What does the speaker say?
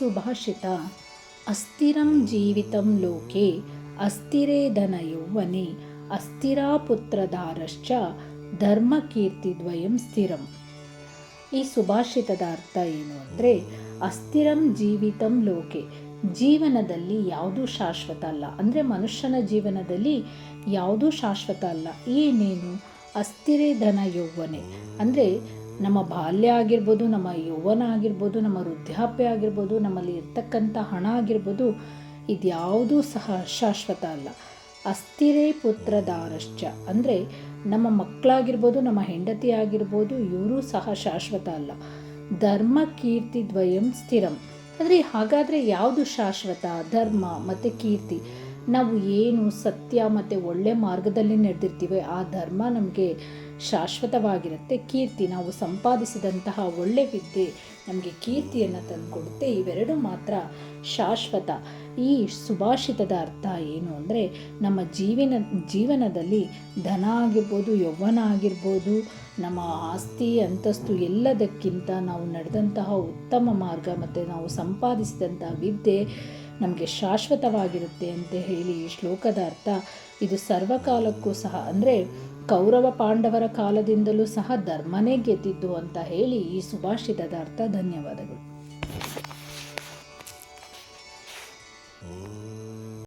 ಸುಭಾಷಿತ, ಅಸ್ಥಿರಂ ಜೀವಿತಂ ಲೋಕೆ, ಅಸ್ಥಿರೇ ಧನ ಯೌವನೆ ಅಸ್ಥಿರಾಪುತ್ರಧಾರಶ್ಚ ಪುತ್ರಧಾರಶ್ಚ, ಧರ್ಮ ಕೀರ್ತಿದ್ವಯಂ ಸ್ಥಿರಂ. ಈ ಸುಭಾಷಿತದ ಅರ್ಥ ಏನು ಅಂದರೆ, ಅಸ್ಥಿರಂ ಜೀವಿತಂ ಲೋಕೆ, ಜೀವನದಲ್ಲಿ ಯಾವುದೂ ಶಾಶ್ವತ ಅಲ್ಲ. ಅಂದರೆ ಮನುಷ್ಯನ ಜೀವನದಲ್ಲಿ ಯಾವುದೂ ಶಾಶ್ವತ ಅಲ್ಲ. ಏನೇನು? ಅಸ್ಥಿರೇ ಧನ ಯೌವನೆ. ಅಂದರೆ ನಮ್ಮ ಬಾಲ್ಯ ಆಗಿರ್ಬೋದು, ನಮ್ಮ ಯೌವನ ಆಗಿರ್ಬೋದು, ನಮ್ಮ ವೃದ್ಧಾಪ್ಯ ಆಗಿರ್ಬೋದು, ನಮ್ಮಲ್ಲಿ ಇರ್ತಕ್ಕಂಥ ಹಣ ಆಗಿರ್ಬೋದು, ಇದ್ಯಾವುದೂ ಸಹ ಶಾಶ್ವತ ಅಲ್ಲ. ಅಸ್ಥಿರೇ ಪುತ್ರದಾರಶ್ಚ. ಅಂದರೆ ನಮ್ಮ ಮಕ್ಕಳಾಗಿರ್ಬೋದು, ನಮ್ಮ ಹೆಂಡತಿ ಆಗಿರ್ಬೋದು, ಇವರೂ ಸಹ ಶಾಶ್ವತ ಅಲ್ಲ. ಧರ್ಮ ಕೀರ್ತಿ ದ್ವಯಂ ಸ್ಥಿರಂ. ಅಂದರೆ ಹಾಗಾದರೆ ಯಾವುದು ಶಾಶ್ವತ? ಧರ್ಮ ಮತ್ತು ಕೀರ್ತಿ. ನಾವು ಏನು ಸತ್ಯ ಮತ್ತು ಒಳ್ಳೆ ಮಾರ್ಗದಲ್ಲಿ ನಡೆದಿರ್ತೀವಿ ಆ ಧರ್ಮ ನಮಗೆ ಶಾಶ್ವತವಾಗಿರುತ್ತೆ. ಕೀರ್ತಿ, ನಾವು ಸಂಪಾದಿಸಿದಂತಹ ಒಳ್ಳೆ ವಿದ್ಯೆ ನಮಗೆ ಕೀರ್ತಿಯನ್ನು ತಂದುಕೊಡುತ್ತೆ. ಇವೆರಡು ಮಾತ್ರ ಶಾಶ್ವತ. ಈ ಸುಭಾಷಿತದ ಅರ್ಥ ಏನು ಅಂದರೆ ನಮ್ಮ ಜೀವನ, ಜೀವನದಲ್ಲಿ ಧನ ಆಗಿರ್ಬೋದು ಯೌವನ ಆಗಿರ್ಬೋದು, ನಮ್ಮ ಆಸ್ತಿ, ಅಂತಸ್ತು ಎಲ್ಲದಕ್ಕಿಂತ ನಾವು ನಡೆದಂತಹ ಉತ್ತಮ ಮಾರ್ಗ ಮತ್ತು ನಾವು ಸಂಪಾದಿಸಿದಂತಹ ವಿದ್ಯೆ ನಮಗೆ ಶಾಶ್ವತವಾಗಿರುತ್ತೆ ಅಂತ ಹೇಳಿ ಈ ಶ್ಲೋಕದ ಅರ್ಥ. ಇದು ಸರ್ವಕಾಲಕ್ಕೂ ಸಹ, ಅಂದರೆ ಕೌರವ ಪಾಂಡವರ ಕಾಲದಿಂದಲೂ ಸಹ ಧರ್ಮನೇ ಗೆದ್ದಿದ್ದು ಅಂತ ಹೇಳಿ ಈ ಸುಭಾಷಿತದ ಅರ್ಥ. ಧನ್ಯವಾದಗಳು.